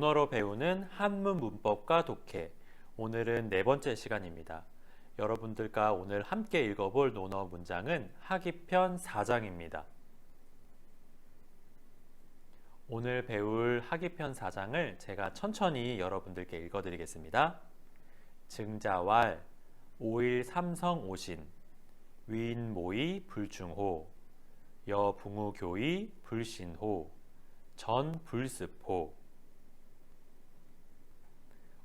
논어로 배우는 한문 문법과 독해. 오늘은 네 번째 시간입니다. 여러분들과 오늘 함께 읽어볼 논어 문장은 하기편 4장입니다. 오늘 배울 하기편 4장을 제가 천천히 여러분들께 읽어드리겠습니다. 증자왈, 오일 삼성 오신, 위인 모이 불중호, 여 붕우 교이 불신호, 전 불습호.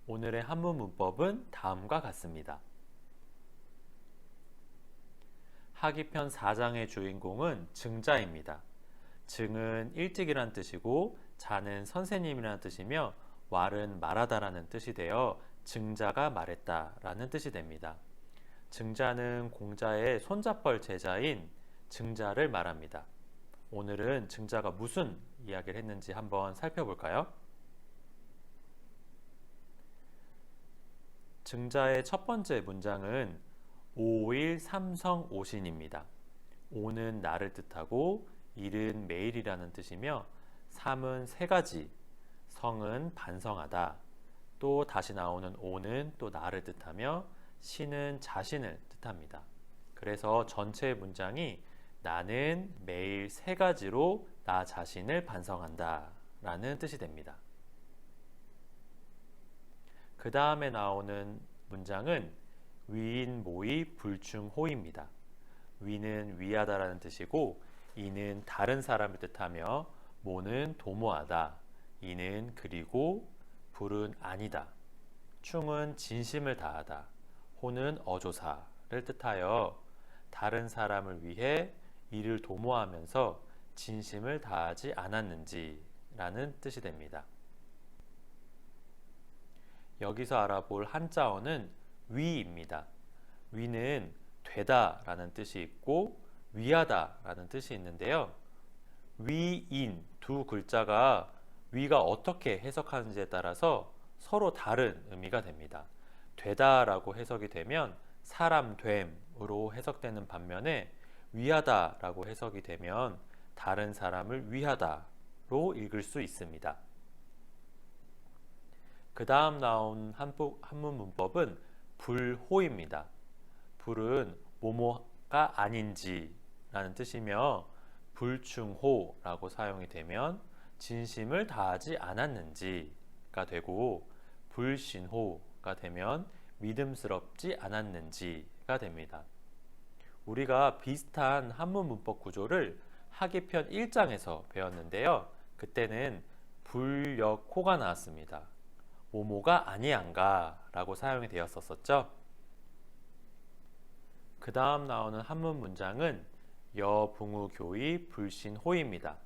오늘의 한문 문법은 다음과 같습니다. 하기편 4장의 주인공은 증자입니다. 증은 일찍이란 뜻이고 자는 선생님이라는 뜻이며 왈은 말하다라는 뜻이 되어 증자가 말했다라는 뜻이 됩니다. 증자는 공자의 손잡벌 제자인 증자를 말합니다. 오늘은 증자가 무슨 이야기를 했는지 한번 살펴볼까요? 증자의 첫 번째 문장은 오일 삼성 오신입니다. 오는 나를 뜻하고 일은 매일이라는 뜻이며 삼은 세 가지, 성은 반성하다, 또 다시 나오는 오는 또 나를 뜻하며 신은 자신을 뜻합니다. 그래서 전체 문장이 나는 매일 세 가지로 나 자신을 반성한다 라는 뜻이 됩니다. 그 다음에 나오는 문장은 위인 모의 불충호입니다. 위는 위하다라는 뜻이고 이는 다른 사람을 뜻하며 모는 도모하다. 이는 그리고 불은 아니다. 충은 진심을 다하다. 호는 어조사를 뜻하여 다른 사람을 위해 이를 도모하면서 진심을 다하지 않았는지라는 뜻이 됩니다. 여기서 알아볼 한자어는 위입니다. 위는 되다 라는 뜻이 있고 위하다 라는 뜻이 있는데요. 위인 두 글자가 위가 어떻게 해석하는지에 따라서 서로 다른 의미가 됩니다. 되다 라고 해석이 되면 사람 됨으로 해석되는 반면에 위하다 라고 해석이 되면 다른 사람을 위하다로 읽을 수 있습니다. 그 다음 나온 한문 문법은 불호입니다. 불은 모모가 아닌지라는 뜻이며 불충호라고 사용이 되면 진심을 다하지 않았는지가 되고 불신호가 되면 믿음스럽지 않았는지가 됩니다. 우리가 비슷한 한문 문법 구조를 하기편 1장에서 배웠는데요. 그때는 불역호가 나왔습니다. 모모가 아니한가 라고 사용이 되었었죠. 그 다음 나오는 한문 문장은 여붕우 교의 불신호입니다.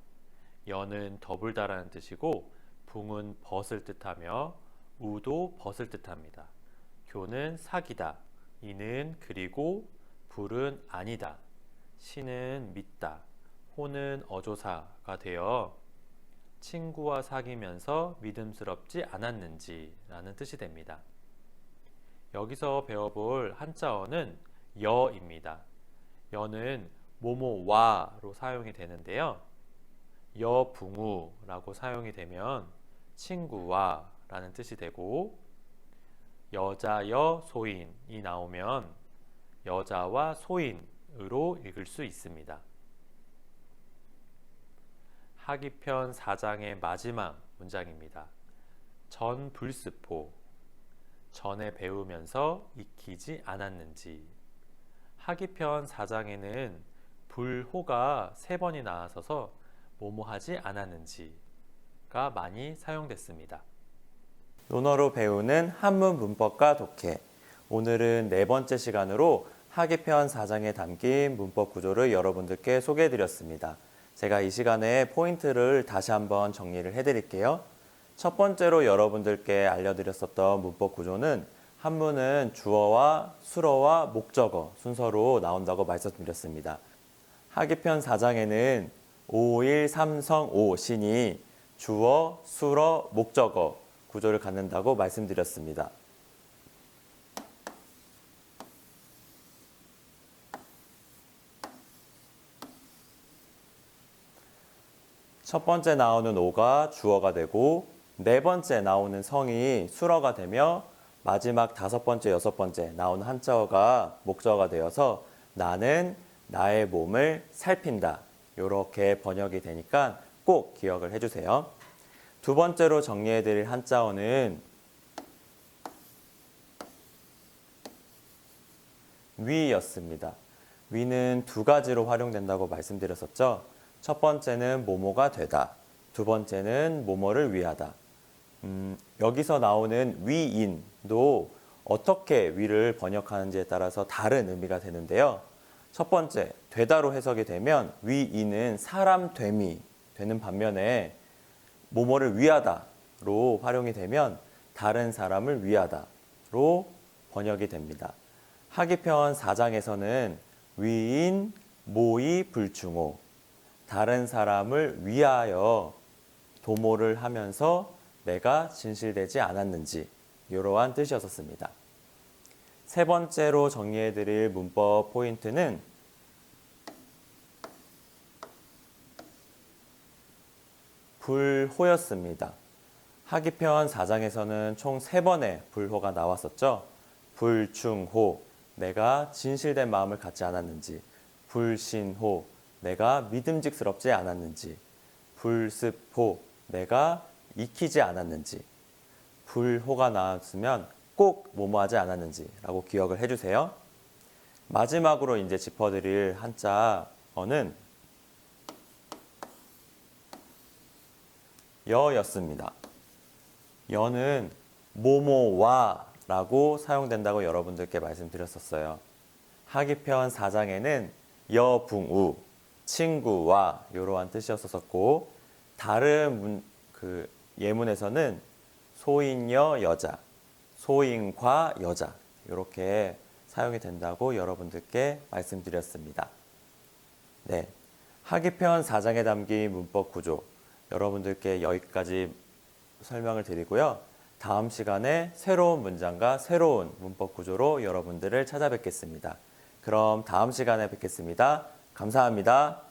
여는 더불다라는 뜻이고 붕은 벗을 뜻하며 우도 벗을 뜻합니다. 교는 사기다. 이는 그리고 불은 아니다. 신은 믿다. 호는 어조사가 되어 친구와 사귀면서 믿음스럽지 않았는지 라는 뜻이 됩니다. 여기서 배워볼 한자어는 여입니다. 여는 모모와로 사용이 되는데요. 여붕우라고 사용이 되면 친구와 라는 뜻이 되고 여자 여 소인이 나오면 여자와 소인으로 읽을 수 있습니다. 하기편 4장의 마지막 문장입니다. 전 불스포 전에 배우면서 익히지 않았는지 하기편 4장에는 불호가 세 번이 나와서서 뭐뭐하지 않았는지가 많이 사용됐습니다. 논어로 배우는 한문 문법과 독해 오늘은 네 번째 시간으로 하기편 4장에 담긴 문법 구조를 여러분들께 소개해 드렸습니다. 제가 이 시간에 포인트를 다시 한번 정리를 해드릴게요. 첫 번째로 여러분들께 알려드렸었던 문법 구조는 한문은 주어와 수어와 목적어 순서로 나온다고 말씀드렸습니다. 하기편 4장에는 5, 1, 3, 성, 5 신이 주어, 수어, 목적어 구조를 갖는다고 말씀드렸습니다. 첫 번째 나오는 오가 주어가 되고 네 번째 나오는 성이 수러가 되며 마지막 다섯 번째, 여섯 번째 나오는 한자어가 목적어가 되어서 나는 나의 몸을 살핀다. 이렇게 번역이 되니까 꼭 기억을 해주세요. 두 번째로 정리해드릴 한자어는 위였습니다. 위는 두 가지로 활용된다고 말씀드렸었죠. 첫 번째는 모모가 되다. 두 번째는 모모를 위하다. 음, 여기서 나오는 위인도 어떻게 위를 번역하는지에 따라서 다른 의미가 되는데요. 첫 번째, 되다로 해석이 되면 위인은 사람 됨이 되는 반면에 모모를 위하다로 활용이 되면 다른 사람을 위하다로 번역이 됩니다. 하기편 4장에서는 위인 모의 불충호 다른 사람을 위하여 도모를 하면서 내가 진실되지 않았는지 이러한 뜻이었었습니다. 세 번째로 정리해 드릴 문법 포인트는 불호였습니다. 하기편 4장에서는 총 세번의 불호가 나왔었죠. 불충호, 내가 진실된 마음을 갖지 않았는지. 불신호, 내가 믿음직스럽지 않았는지. 불습호, 내가 익히지 않았는지. 불호가 나왔으면 꼭 뭐뭐하지 않았는지라고 기억을 해주세요. 마지막으로 이제 짚어드릴 한자어는 여였습니다. 여는 모모와라고 사용된다고 여러분들께 말씀드렸었어요. 하기편 4장에는 여붕우, 친구와 이러한 뜻이었었고 다른 문, 그 예문에서는 소인여 여자, 소인과 여자 이렇게 사용이 된다고 여러분들께 말씀드렸습니다. 네. 하기편 4장에 담긴 문법 구조 여러분들께 여기까지 설명을 드리고요. 다음 시간에 새로운 문장과 새로운 문법 구조로 여러분들을 찾아뵙겠습니다. 그럼 다음 시간에 뵙겠습니다. 감사합니다.